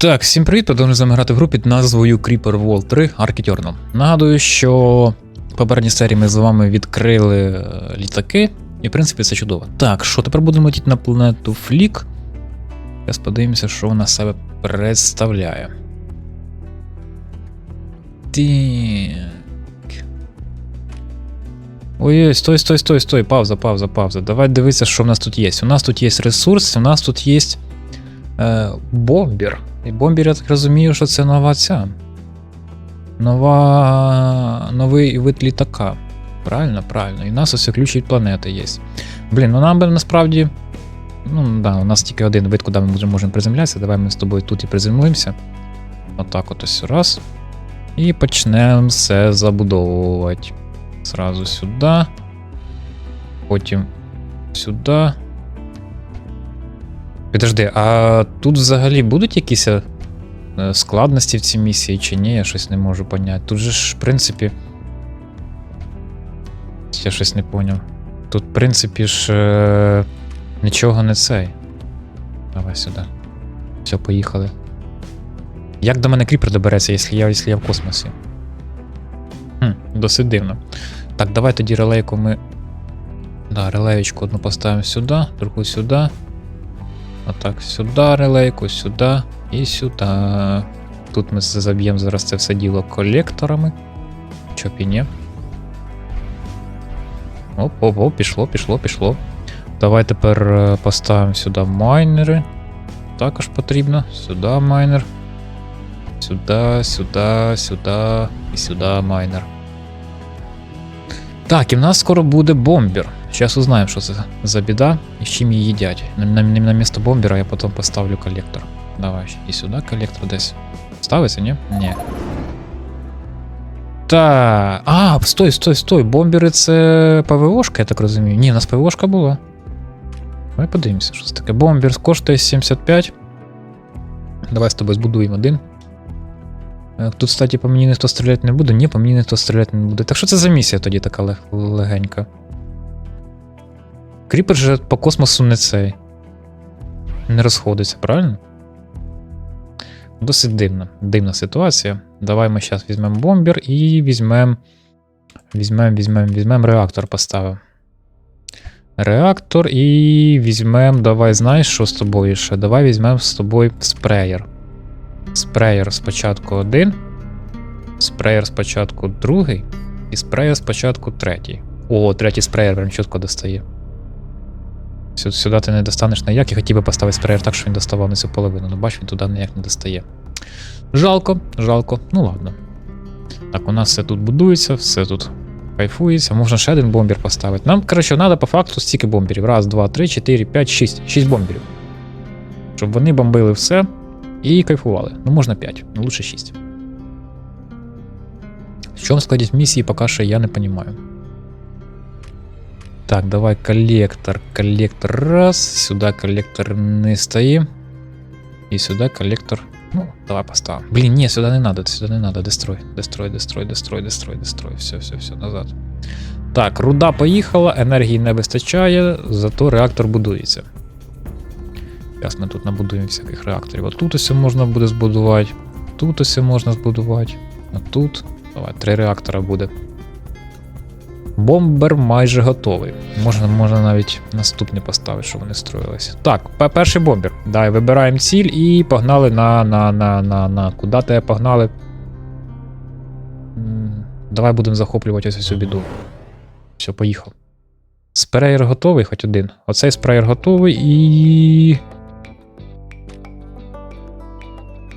Так, всім привіт, продовжуємо з вами грати в групі під назвою Creeper Wall 3 Architurnal. Нагадую, що в попередній серії ми з вами відкрили е, літаки, і в принципі це чудово. Так, що тепер будемо летіти на планету Флік. Зараз подивимося, що вона себе представляє. Так. Ой-ой, стой, стой, стой, стой, пауза, пауза, пауза. Давай дивитися, що в нас тут є. У нас тут є ресурс, у нас тут є е, бомбір. І бомбір, я так розумію, що це нова ця. Нова. Новий вид літака. Правильно, правильно. І в нас ось ключ від планети є. Блін, ну нам би насправді. Ну, да, у нас тільки один вид, куди ми можемо приземлятися. Давай ми з тобою тут і приземлимося. Отак от ось раз. І почнемо все забудовувати. Зразу сюди. Потім сюди. Підожди, а тут взагалі будуть якісь е, складності в цій місії чи ні? Я щось не можу поняти. Тут же ж, в принципі. Я щось не поняв. Тут, в принципі, ж е, нічого не цей. Давай сюди. Все, поїхали. Як до мене кріпер добереться, якщо я, якщо я в космосі? Хм, досить дивно. Так, давай тоді релейку ми. Да, релеєчку одну поставимо сюди, другу сюди. Отак, сюди релейку, сюди і сюди. Тут ми заб'ємо зараз це все діло колекторами. Чоп і ні. Оп, оп, оп, пішло, пішло, пішло. Давай тепер е, поставимо сюди майнери. Також потрібно. Сюди майнер. Сюди, сюди, сюди і сюди майнер. Так, і в нас скоро буде бомбер. Зараз узнаємо, що це за біда і з чим її їдять. На, на, на місто бомбера я потім поставлю колектор. Давай, і сюди колектор десь. Ставиться, ні? Ні. Та. А, стой, стой, стой. Бомбери це ПВОшка, я так розумію. Ні, у нас ПВОшка була. Давай подивимося, що це таке. Бомбер коштує 75. Давай з тобою збудуємо один. Е, Тут, кстати, по мені ніхто стріляти не буде. Ні, по мені ніхто стріляти не буде. Так що це за місія тоді така лег- легенька? Кріпер же по космосу не цей. Не розходиться, правильно? Досить дивна. Дивна ситуація. Давай ми зараз візьмемо бомбер і візьмемо. Візьмемо, візьмемо, візьмемо реактор поставимо. Реактор і візьмемо. Давай, знаєш, що з тобою ще? Давай візьмемо з тобою спреєр. Спреєр спочатку один. Спреєр спочатку другий. І спреєр спочатку третій. О, третій спреєр прям чітко достає. Сю- Сюди ти не достанеш ніяк, я хотів би поставити спреєр так, щоб він доставав на цю половину. Ну бач, він туди ніяк не достає. Жалко, жалко. Ну ладно. Так, у нас все тут будується, все тут кайфується. Можна ще один бомбер поставити. Нам, коротше, треба по факту стільки бомберів. Раз, два, три, чотири, п'ять, шість. Шість бомберів. Щоб вони бомбили все і кайфували. Ну, можна 5, ну лучше 6. В чому складність місії, поки що я не розумію. Так, давай коллектор, коллектор раз, сюда коллектор не стоим. И сюда коллектор, ну, давай поставим. Блин, не, сюда не надо, сюда не надо, дестрой, дестрой, дестрой, дестрой, дестрой, дестрой, все, все, все, назад. Так, руда поїхала, енергії не вистачає, зато реактор будується. Зараз ми тут набудуємо всяких реакторів. От тут ось можна буде збудувати, тут ось можна збудувати, а тут. Давай, три реактора буде. Бомбер майже готовий. Можна, можна навіть наступний поставити, щоб вони строїлися. Так, перший бомбер. Дай, вибираємо ціль і погнали на. на, на, на, на. Куди тебе погнали? Давай будемо захоплювати ось цю біду. Все, поїхав. Спреєр готовий, хоч один. Оцей спреєр готовий і.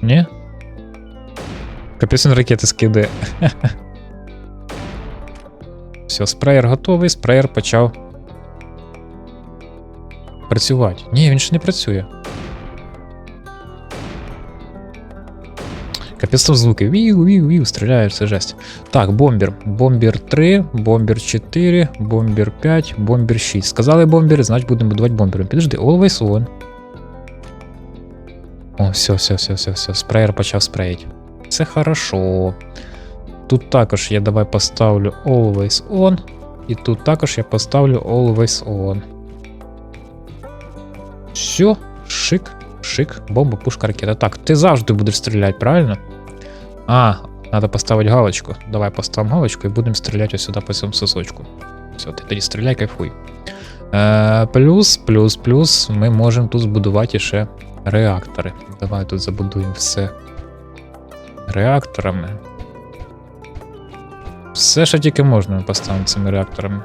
Ні? Він ракети скидає. Все, спреєр готовий, спреєр почав працювати. Ні, він ж не працює. Там звуки. Віу, віу, віу, стріляє, це жесть. Так, бомбер. Бомбер 3, бомбер 4, бомбер 5, бомбер 6. Сказали бомбери, значить будемо будувати бомбером. Підожди, always on. О, все, все, все, все, все. Спреєр почав спреїти. Це хорошо. Тут також я давай поставлю Always On. І тут також я поставлю Always On. Все, шик. Шик, бомба, пушка, ракета. Так, ти завжди будеш стріляти, правильно? А, треба поставити галочку. Давай поставимо галочку і будемо стріляти ось сюди по цьому сосочку. Все, ти тоді стріляй, кайфуй. Е, плюс, плюс, плюс, ми можемо тут збудувати ще реактори. Давай тут забудуємо все реакторами. Все, що тільки можна, поставимо цими реакторами.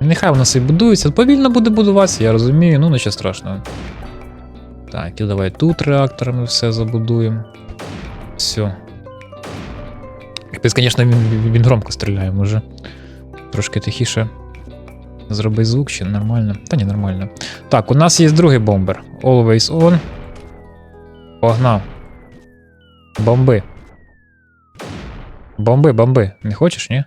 Нехай воно собі будується, повільно буде будуватися, я розумію, ну нічого страшного. Так, і давай тут реакторами все забудуємо. Все. Капець, звісно, він, він громко стріляє, може. Трошки тихіше. Зроби звук ще нормально. Та ні, нормально. Так, у нас є другий бомбер. Always on. Погнав. Бомби. Бомби, бомби. Не хочеш, ні?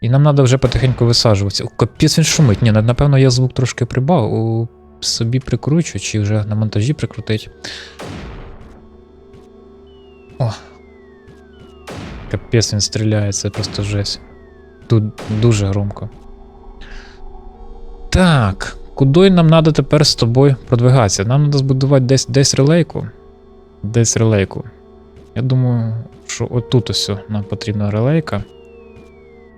І нам треба вже потихеньку висаджуватися. О, Капець він шумить. Ні, напевно, я звук трошки прибав. У собі прикручу, чи вже на монтажі прикрутить. О. Капець він стріляє, це просто жесть. Тут дуже громко. Так, куди нам треба тепер з тобою продвигатися? Нам треба збудувати десь, десь релейку. Десь релейку. Я думаю, що отут ось нам потрібна релейка.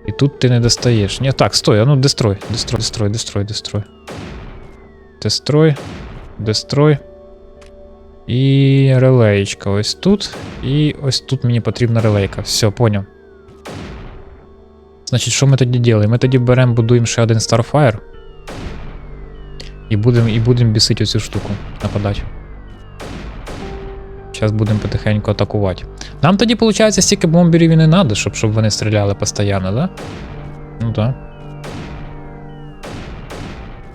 І тут ти не достаєш. Ні, так, стой, а ну дестрой, дестрой, дестрой, дестрой, дестрой. Дестрой, дестрой. І релеєчка ось тут. І ось тут мені потрібна релейка. Все, поняв. Значить, що ми тоді робимо? Ми тоді беремо, будуємо ще один Starfire. І будемо і будем бісити оцю штуку, нападати. Зараз будемо потихеньку атакувати. Нам тоді, виходить, стільки бомберів і не треба, щоб, щоб вони стріляли постійно, да? Ну так.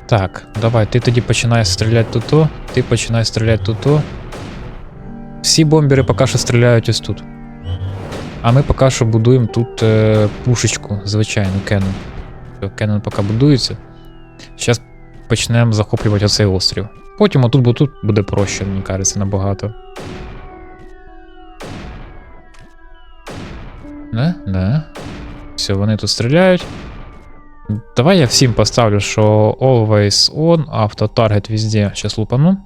Так, давай, ти тоді починаєш стріляти тут, ти починаєш стріляти тут. Всі бомбери поки що стріляють ось тут. А ми поки що будуємо тут е, пушечку, звичайну, Кеннон. Все, Кеннон поки будується. Зараз почнемо захоплювати оцей острів. Потім отут, бо тут буде проще, мені кажеться, набагато. Не? Не. Все, вони тут стріляють. Давай я всім поставлю, що always on, автотаргет везде. Сейчас лупану.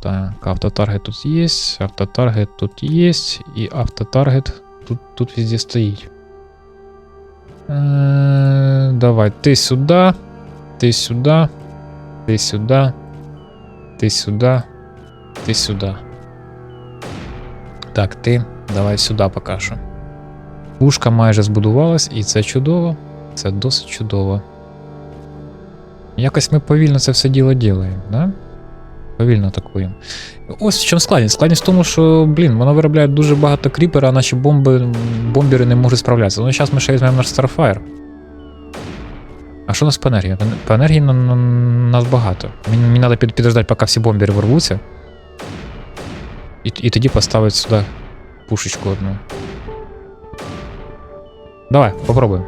Так, автотаргет тут есть, автотаргет тут есть, и автотаргет тут, тут везде стоїть. Е, давай, ти сюди, ти сюди, ти сюди, ти сюди, ти сюди. Так, ти давай сюди поки що. Пушка майже збудувалась, і це чудово. Це досить чудово. Якось ми повільно це все діло ділаємо, да? Повільно атакуємо. Ось в чому складність. Складність в тому, що, блін, воно виробляє дуже багато кріпера, а наші бомби, бомбери не можуть справлятися. Ну, зараз ми ще візьмемо наш Starfire. А що у нас по енергії? По енергії на, на, нас багато. Мені, мені треба під, підождати, поки всі бомбери ворвуться. І, і тоді поставити сюди пушечку одну. Давай, попробуємо.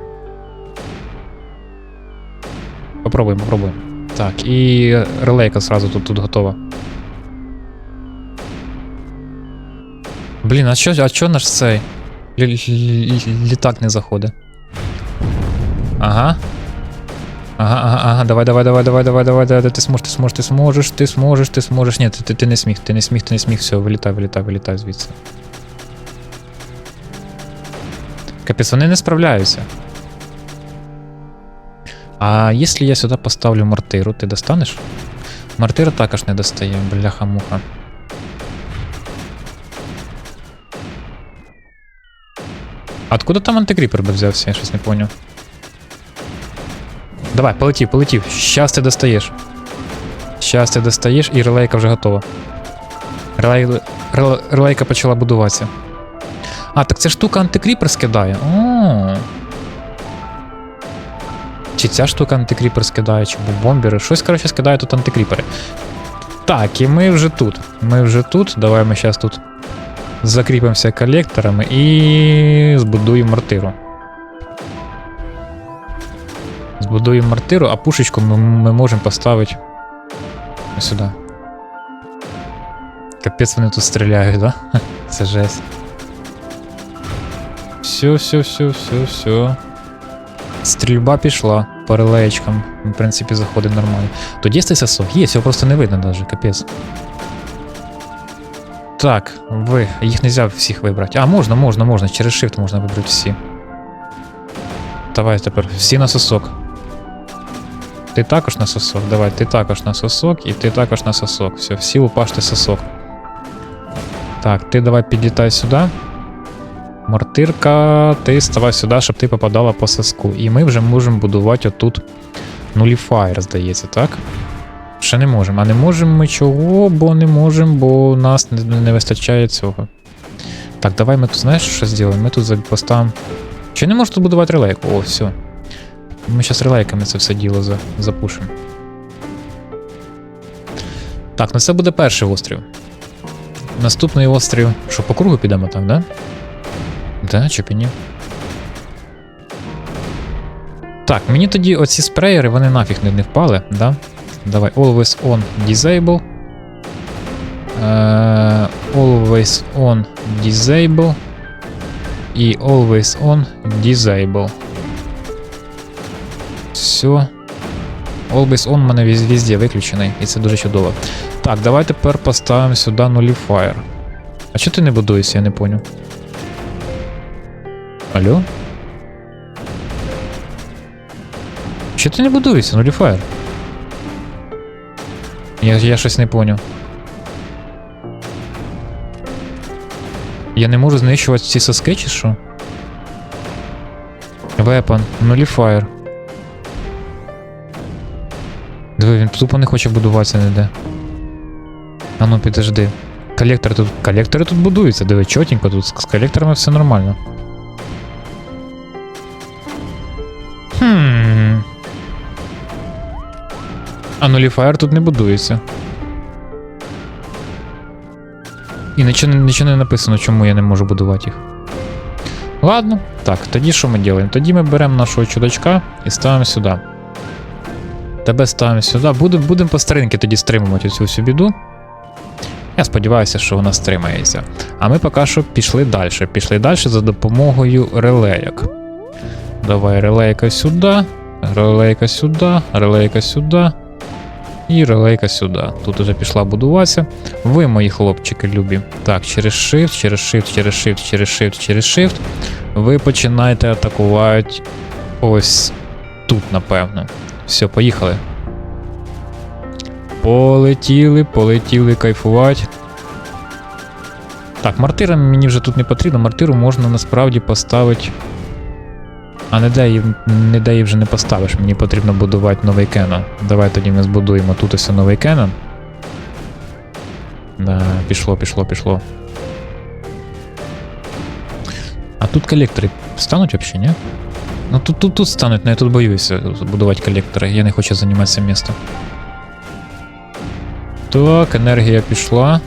Попробуємо, попробуємо. Так, і релейка сразу тут, тут готова. Блін, а що, а що наш цей? Лі- лі- лі- Літак не заходить. Ага. Ага, ага, ага, давай, давай, давай, давай, давай, давай, давай, ти зможеш, ти зможеш, ти зможеш, ти зможеш, ти зможеш. Ні, ти, ти, не сміг, ти не сміг, ти не сміг, все, вилітай, вилітай, вилітай звідси. Капець, вони не справляються. А якщо я сюди поставлю мортиру, ти достанеш? Мортира також не достає, бляха-муха. Откуда там антикріпер би взявся, я щось не поняв. Давай, полетів, полетів. Щас ти достаєш. Щас ти достаєш і релейка вже готова. Релей... Релейка почала будуватися. А, так ця штука антикріпер скидає. О. Чи ця штука антикріпер скидає, чи бомбери. Щось, коротше, скидає тут антикріпери. Так, і ми вже тут. Ми вже тут. Давай ми зараз тут закріпимося колекторами і збудуємо мортиру. Збудуємо мортиру, а пушечку ми, ми можемо поставити сюди. Капець вони тут стріляють, да? Це жесть. Все, все, все, все, все. Стрільба пішла. по релеєчкам, в принципі, заходить нормально. Тоді цей сосок. Є, його просто не видно навіть, капець. Так, ви, їх не можна всіх вибрати. А, можна, можна, можна. Через Shift можна вибрати всі. Давай тепер всі на сосок. Ти також на сосок. Давай, ти також на сосок і ти також на сосок. Все, всі упаште сосок. Так, ти давай підлітай сюди. Мортирка, ти ставай сюди, щоб ти попадала по соску. І ми вже можемо будувати отут нуліфаєр, здається, так? Ще не можемо. А не можемо ми чого, бо не можемо, бо у нас не, не вистачає цього. Так, давай ми тут, знаєш, що зробимо? Ми тут поставимо. Чи не можу тут будувати релейку? О, все. Ми зараз релейками це все діло за, запушимо. Так, ну це буде перший острів. Наступний острів. Що, по кругу підемо так, да? Да, чи ні? Так, мені тоді оці спреєри, вони нафіг не, не впали, да? Давай, always on disable. Е, always on disable. І always on disable. Все. Always on у мене везде виключений, і це дуже чудово. Так, давай тепер поставимо сюди nullifier. А чого ти не будуєшся, я не поняв. Алло? Чи ти не будуєшся, nullifier? Я, я щось не поняв. Я не можу знищувати ці соски чи що? Weapon, nullifier. Диви, він тупо не хоче будуватися ніде. А ну підожди. Колектори тут. Колектори тут будуються, диви, чотенько тут. З колекторами все нормально. А нуліфаєр тут не будується. І нічого, нічого не написано, чому я не можу будувати їх. Ладно, так, тоді що ми робимо? Тоді ми беремо нашого чудачка і ставимо сюди. Тебе ставимо сюди. Будемо будем по старинки тоді стримувати цю всю біду. Я сподіваюся, що вона стримається. А ми поки що пішли далі. Пішли далі за допомогою релейок. Давай релейка сюди, релейка сюди, релейка сюди. І релейка сюди. Тут уже пішла будуватися. Ви, мої хлопчики, любі. Так, через Shift, через Shift, через Shift, через Shift, через Shift. Ви починаєте атакувати ось тут, напевно. Все, поїхали. Полетіли, полетіли кайфувати. Так, мартира мені вже тут не потрібно. Мартиру можна насправді поставити. А не де її, не де її вже не поставиш. Мені потрібно будувати новий кенон. Давай тоді ми збудуємо тут ось новий кенон. Да, пішло, пішло, пішло. А тут колектори стануть взагалі, ні? Ну тут, тут, тут стануть, але я тут боюся будувати колектори. Я не хочу займатися містом. Так, енергія пішла.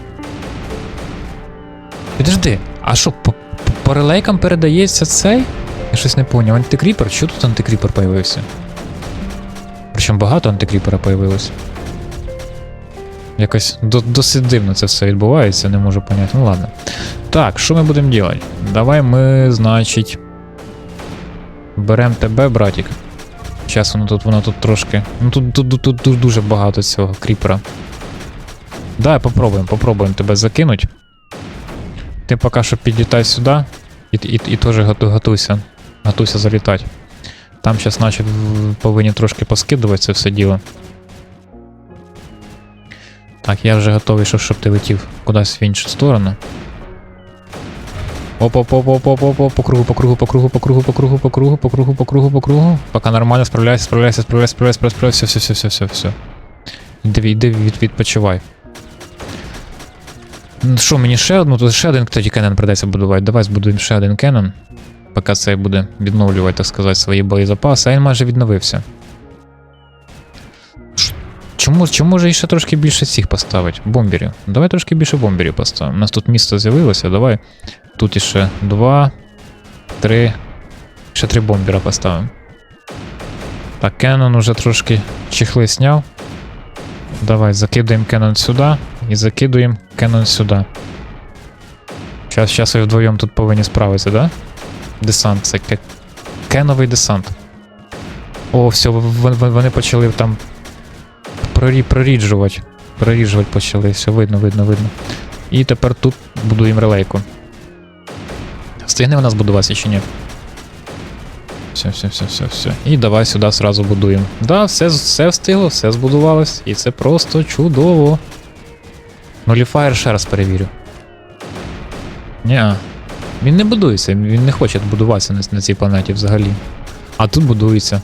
Підожди, а що, по- по релейкам передається цей? Щось не поняв. Антикріпер? Що тут антикріпер появився? Причому багато антикріпера появилось. Якось до, досить дивно це все відбувається, не можу поняти. Ну ладно. Так, що ми будемо робити? Давай ми, значить. Берем тебе, братик. Зараз воно тут, воно тут трошки. Ну тут, тут, тут, тут, дуже багато цього кріпера. Давай попробуємо, попробуємо тебе закинуть. Ти поки що підлітай сюди і, і, і теж готуйся. Готуйся залітати. Там зараз, в- повинні трошки поскидувати це все діло. Так, я вже готовий, щоб, ти летів кудись в іншу сторону. оп оп оп оп оп оп по кругу, по кругу, по кругу, по кругу, по кругу, по кругу, по кругу, по кругу, по кругу. Пока нормально справляйся, справляйся, справляйся, справляйся, справляйся, все, все, все, все, все, іди, від, відпочивай. Ну Що, мені ще одну, тут ще один тоді кенон придеться будувати. Давай збудуємо ще один кенон. Поки цей буде відновлювати, так сказати, свої боєзапаси, а він майже відновився. Чому, чому ж ще трошки більше цих поставити? Бомберів. Давай трошки більше бомберів поставимо. У нас тут місто з'явилося, давай. Тут іще два, три. Ще три бомбера поставимо. Так, Кеннон уже трошки чехли сняв. Давай, закидуємо Кеннон сюди і закидуємо Кеннон сюди. Зараз, зараз ви вдвоєм тут повинні справитися, да? Десант, це ке- кеновий десант. О, все, вон- вон- вони почали там прорі, проріджувати. Проріджувати почали, все видно, видно, видно. І тепер тут будуємо релейку. Встигне вона збудуватися чи ні? Все, все, все, все, все. І давай сюди сразу будуємо. Да, все, все встигло, все збудувалось. І це просто чудово. Нуліфаєр ще раз перевірю. Ні. Він не будується, він не хоче будуватися на, на цій планеті взагалі. А тут будується.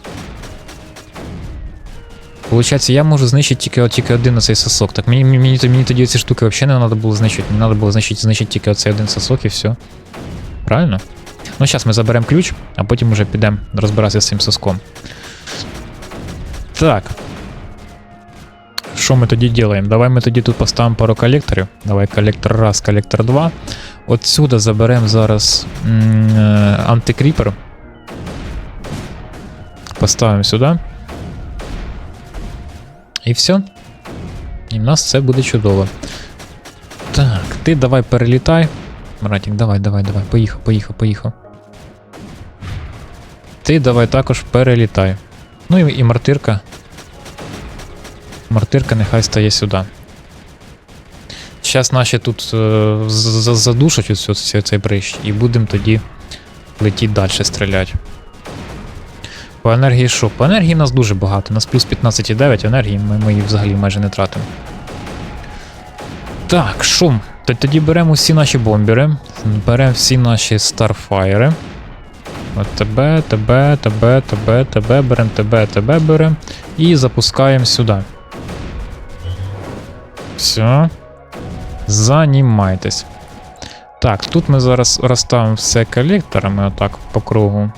Получається, я можу знищити тільки, тільки один оцей сосок. Так мені, мені, мені, тоді ці штуки взагалі не треба було знищити. Мені треба було знищити, знищити тільки оцей один сосок і все. Правильно? Ну, зараз ми заберемо ключ, а потім уже підемо розбиратися з цим соском. Так. Що ми тоді робимо? Давай ми тоді тут поставимо пару колекторів. Давай колектор раз, колектор 2. Отсюда заберемо зараз м, е, антикріпер. Поставимо сюди. І все. І в нас це буде чудово. Так, ти давай перелітай. Братик, давай, давай, давай. Поїхав, поїхав, поїхав. Ти давай також перелітай. Ну і, і мартирка. Мартирка нехай стає сюди. Зараз наші тут е, задушать ось цей брищ, і будемо тоді летіти далі стріляти. По енергії що? По енергії нас дуже багато. У нас плюс 15,9 енергії, ми, ми її взагалі майже не тратимо. Так? Т- Тоді беремо всі наші бомбери, беремо всі наші старфайри. От тебе, тебе, тебе, тебе, тебе, беремо тебе, тебе беремо. І запускаємо сюди. Все. Занімайтесь. Так, тут ми зараз розставимо все колекторами, отак по кругу.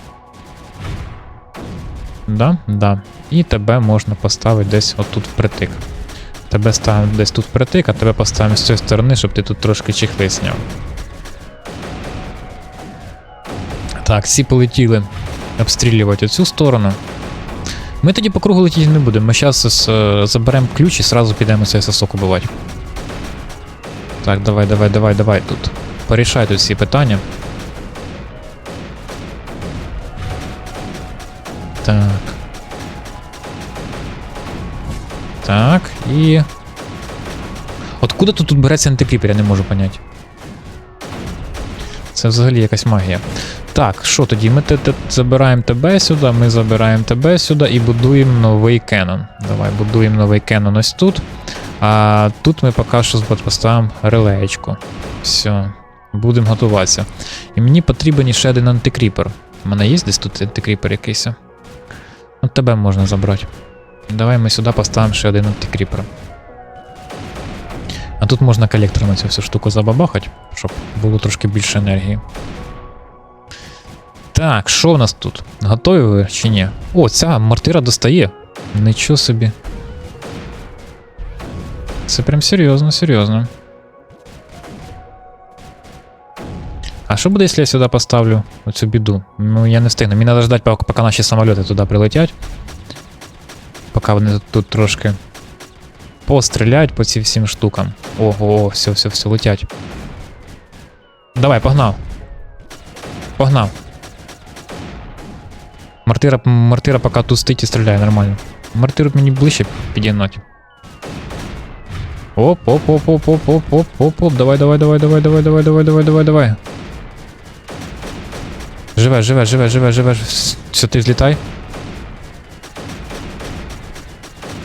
Да? Да. І тебе можна поставити десь отут впритик. Тебе ставимо десь тут впритик, а тебе поставимо з цієї сторони, щоб ти тут трошки чехли зняв. Так, всі полетіли обстрілювати оцю сторону. Ми тоді по кругу летіти не будемо. Ми зараз заберемо ключ і сразу підемо цей сосок убивати. Так, давай, давай, давай, давай тут. Порішай тут всі питання. Так. Так, і. Откуда тут, тут береться антикріпер, я не можу поняти. Це взагалі якась магія. Так, що тоді? Ми те- те- забираємо тебе сюди, ми забираємо тебе сюди і будуємо новий кенон. Давай будуємо новий кенон ось тут. А тут ми поки що поставимо релеєчку. Все, будемо готуватися. І мені потрібен ще один антикріпер. У мене є десь тут антикріпер якийсь? От тебе можна забрати. Давай ми сюди поставимо ще один антикріпер. А тут можна колектором цю всю штуку забабахати, щоб було трошки більше енергії. Так, що в нас тут? Готові ви чи ні? О, ця мортира достає. Нічого собі. Це прям серйозно, серйозно. А що буде, якщо я сюди поставлю оцю біду? Ну, я не встигну. Мені треба ждати, поки, поки наші самоліти туди прилетять. Поки вони тут, тут трошки постріляють по цим всім штукам. Ого, все, все, все, летять. Давай, погнав. Погнав. Мартира, мартира тут стоїть і стріляє нормально. Мартиру мені ближче підігнати. Оп, оп, оп, оп, оп, оп, оп, оп, оп, давай, давай, давай, давай, давай, давай, давай, давай, давай, давай. Живе, живе, живе, живе, живе. Все, ти злітай.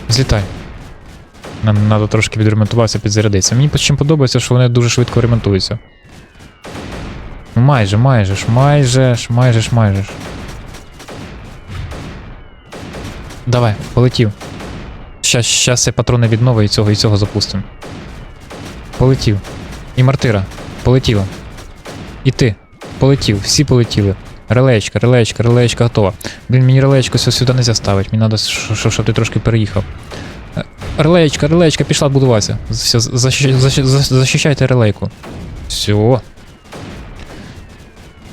Злітай. Нам треба трошки відремонтуватися, підзарядитися. Мені чим подобається, що вони дуже швидко ремонтуються. Ну майже, майже ж, майже ж, майже ж, майже ж. Давай, полетів. Щас, щас я патрони відновлю і цього і цього запустимо. Полетів. І мартира. Полетіла. І ти. Полетів. Всі полетіли. Релеєчка, релеєчка, релеєчка готова. Блін, мені релеєчку сюди не ставити. Мені треба, щоб, ти трошки переїхав. Е, Релеєчка, релеєчка, пішла будуватися. Все, защищ- защ- защ- защищайте релейку. Все.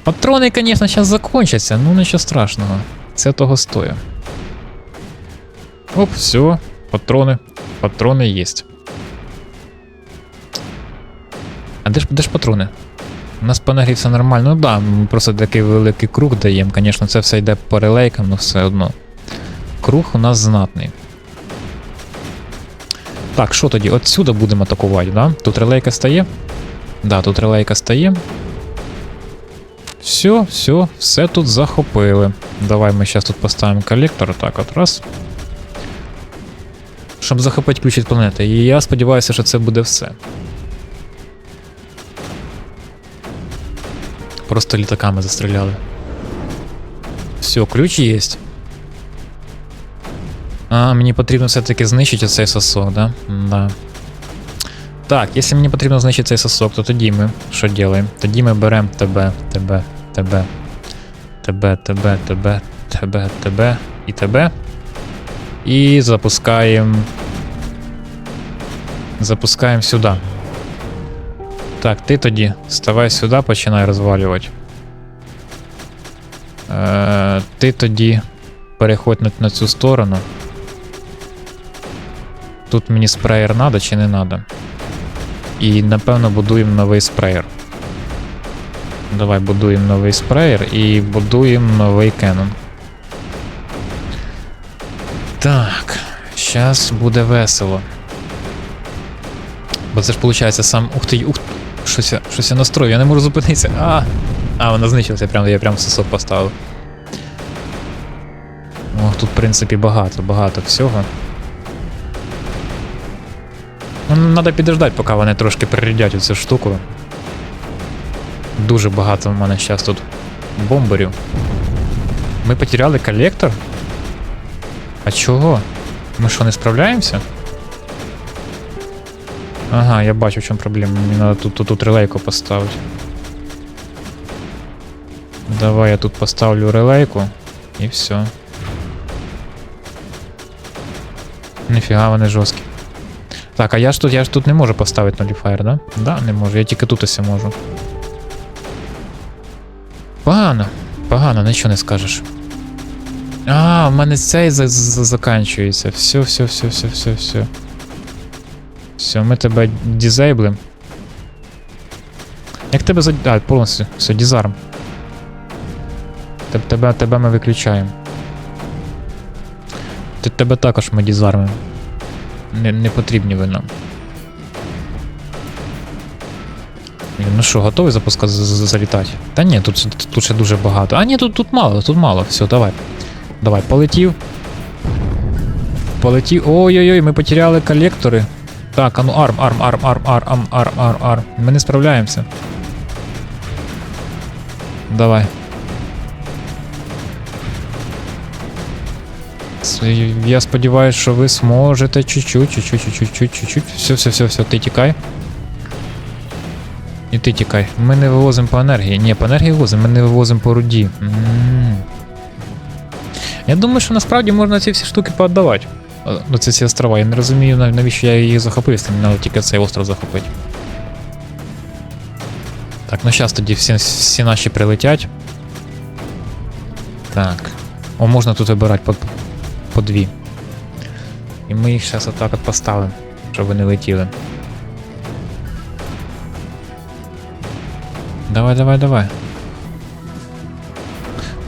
Патрони, звісно, зараз закончаться, ну нічого страшного. Це того стоїть. Оп, все, патрони. Патрони є. А де ж, де ж патрони? У нас по все нормально. Ну да, ми просто такий великий круг даємо. Звісно, це все йде по релейкам, але все одно. круг у нас знатний. Так, що тоді? Отсюди будемо атакувати, да? Тут релейка стає? Да, тут релейка стає. Все, все, все тут захопили. Давай ми зараз тут поставимо колектор. Так, от раз. Щоб захопити ключ від планети. І я сподіваюся, що це буде все. Просто літаками застріляли. Все, ключ є. А, мені потрібно все-таки знищити цей сосок, да? Да. Так, якщо мені потрібно знищити цей сосок, то тоді ми що робимо? Тоді ми беремо тебе, тебе, тебе, тебе, тебе, тебе, тебе, тебе і тебе. І запускаємо. Запускаємо сюди. Так, ти тоді ставай сюди, починай розвалювати. Е, ти тоді переходь на, на цю сторону. Тут мені спреєр надо чи не надо? І напевно будуємо новий спреєр. Давай будуємо новий спреєр і будуємо новий кенон. Так, зараз буде весело. Бо це ж виходить сам. Ух ти, ух Щось я, щось я настрою, я не можу зупинитися. А, а вона знищилася, прям, я прям сосок поставив. О, тут, в принципі, багато, багато всього. Ну, треба підождати, поки вони трошки прирядять цю штуку. Дуже багато в мене зараз тут бомберів. Ми потеряли колектор? А чого? Ми що, не справляємося? Ага, я бачу, в чому проблема. Мені треба тут, тут, тут релейку поставити. Давай я тут поставлю релейку і все. Ніфіга вони жорсткі. Так, а я ж тут я ж тут не можу поставити нуліфаєр, да? Да, не можу, я тільки тут ось можу. Погано, погано, нічого не скажеш. А, в мене цей за- за- заканчується. Все, все, все, все, все, все. Все, ми тебе дізейблим. Як тебе за. А, повністю. Все, дізарм. Теб- Тебе, тебе ми виключаємо. Ти- Тебе також ми дізармимо. Не, не потрібні ви нам. Ну що, готовий запуска з- з- залітати? Та ні, тут, тут ще дуже багато. А ні, тут, тут мало, тут мало. Все, давай. Давай, полетів. Полетів. Ой-ой-ой, ми потеряли колектори. Так, а ну арм, арм, арм, арм, арм, арм, арм, арм. Ми не справляємося. Давай. Я сподіваюся, що ви зможете чуть-чуть, чуть-чуть, чуть-чуть, чуть-чуть. Все, все, все, все, ти тікай. І ти тікай. Ми не вивозимо по енергії. Ні, по енергії вивозимо, ми не вивозимо по руді. М -м -м. Я думаю, що насправді можна ці всі штуки поотдавати. Е, Ну, це ці острова. Я не розумію, навіщо я їх захопив, якщо мені треба тільки цей остров захопити. Так, ну зараз тоді всі, всі наші прилетять. Так. О, можна тут вибирати по, по дві. І ми їх зараз отак от поставимо, щоб вони летіли. Давай, давай, давай.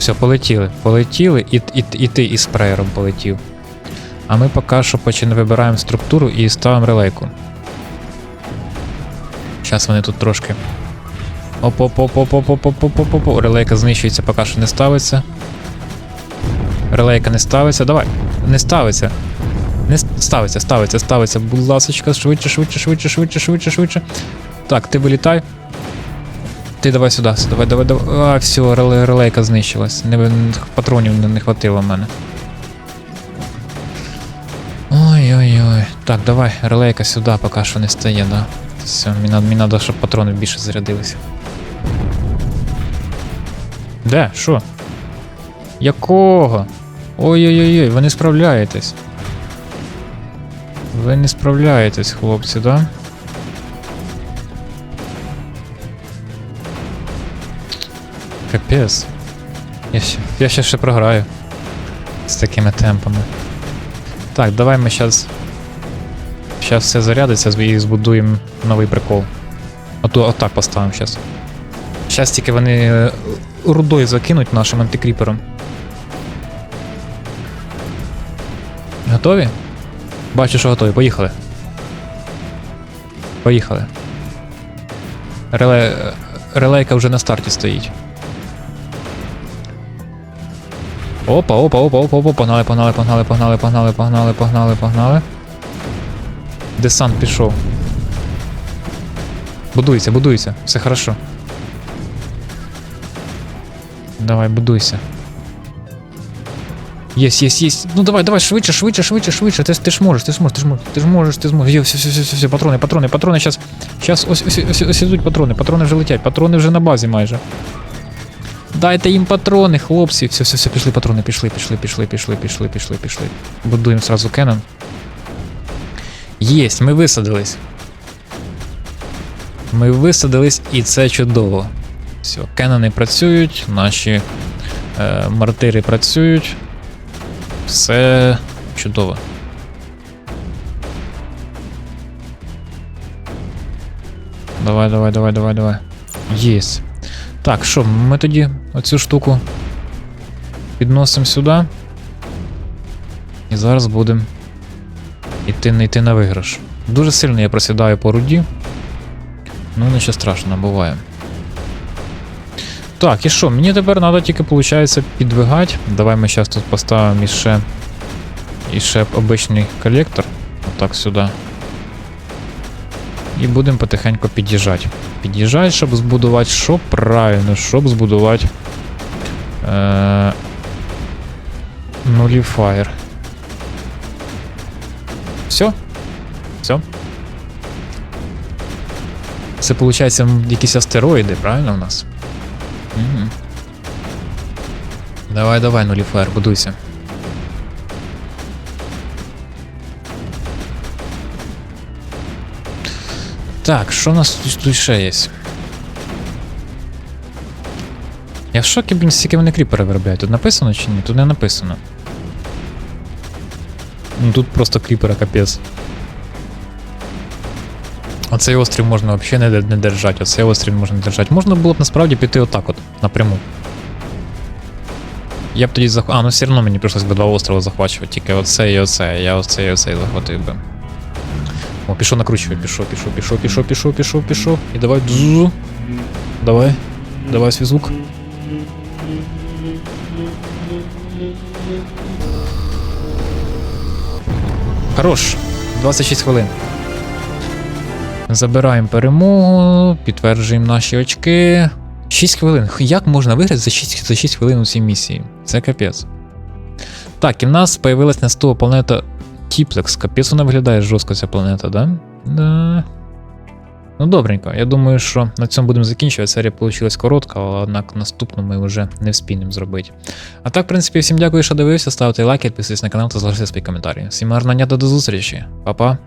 Все, полетіли. Полетіли, і, і, і ти із спреєром полетів. А ми поки що починаємо вибираємо структуру і ставимо релейку. Зараз вони тут трошки. оп оп оп оп оп оп оп оп оп оп оп Релейка знищується, поки що не ставиться. Релейка не ставиться. Давай. Не ставиться. Не ставиться, ставиться, ставиться. Будь ласочка, швидше, швидше, швидше, швидше, швидше, швидше. Так, ти вилітай. Ти давай сюди, давай, давай, давай. А, все, реле- релейка знищилась. Не, патронів не, не хватило в мене. Ой-ой-ой. Так, давай, релейка сюди поки що не стає, да. Все, мені мені щоб патрони більше зарядилися. Де? Що? Якого? Ой-ой-ой, ви не справляєтесь. Ви не справляєтесь, хлопці, да? Капець. Я, ще- я ще ще програю. З такими темпами. Так, давай ми зараз. Зараз все зарядиться і збудуємо новий прикол. Оту, отак поставимо зараз. Зараз тільки вони е, рудою закинуть нашим антикріпером. готові? Бачу, що готові. Поїхали. Поїхали. Реле... Релейка вже на старті стоїть. Опа, опа, опа, опа, опа, погнали, погнали, погнали, погнали, погнали, погнали, погнали, погнали. Десант пішов. Будуйся, будуйся, все хорошо. Давай, будуйся. Єсть, єсть, єсть. Ну давай, давай, швидше, швидше, швидше, швидше. Ти, ти ж можеш, ти ж можеш, ти ж можеш, ти ж можеш, ти зможеш. Є, все, все, все, все, все, патрони, патрони, патрони, щас. Щас, ось, ось, ось, ось ідуть патрони, патрони вже летять, патрони вже на базі майже. Дайте їм патрони, хлопці. Все, все, все, пішли патрони, пішли, пішли, пішли, пішли, пішли, пішли, пішли. Будуємо сразу Кеннон. Єсть, ми висадились. Ми висадились, і це чудово. Все, Кенони працюють, наші е, мартири працюють. Все чудово. Давай, давай, давай, давай, давай. Єсть. Так, що, ми тоді оцю штуку підносимо сюди. І зараз будемо йти, не йти на виграш. Дуже сильно я просідаю по руді. Ну, нічого страшного, буває. Так, і що? Мені тепер треба тільки, виходить, підвигати. Давай ми зараз тут поставимо іще, іще обичний колектор. Отак сюди. І будемо потихеньку під'їжджати. Під'їжджати, щоб збудувати що правильно, щоб збудувати. Е- нуліфаєр. Все? Все? Це, виходить, якісь астероїди, правильно у нас? Угу. Давай, давай, нуліфаєр, будуйся. Так, що у нас тут, тут ще є? Я в шокі, блін, стільки вони кріпери виробляють. Тут написано чи ні? Тут не написано. Ну тут просто кріпера капець. Оцей острів можна взагалі не, не держати, оцей острів можна не держати. Можна було б насправді піти отак от, напряму. Я б тоді зах... А, ну все одно мені прийшлось би два острова захвачувати, тільки оце і оце. Я оце і оце захватив би. О, пішов накручує, пішов, пішов, пішов, пішов, пішов, пішов, пішов. І давай. дзу. Давай. Давай свій звук. Хорош. 26 хвилин. Забираємо перемогу, підтверджуємо наші очки. 6 хвилин. Як можна виграти за 6, за 6 хвилин у цій місії? Це капець. Так, і в нас появилась наступна планета Тіплекс. Капець вона виглядає жорстко ця планета, да? Да. Ну, добренько. Я думаю, що на цьому будемо закінчувати. Серія вийшла коротка, але однак наступну ми вже не вспінемо зробити. А так, в принципі, всім дякую, що дивився. Ставте лайки, підписуйтесь на канал та залишайте свої коментарі. Всім гарного дня та до зустрічі. Па-па.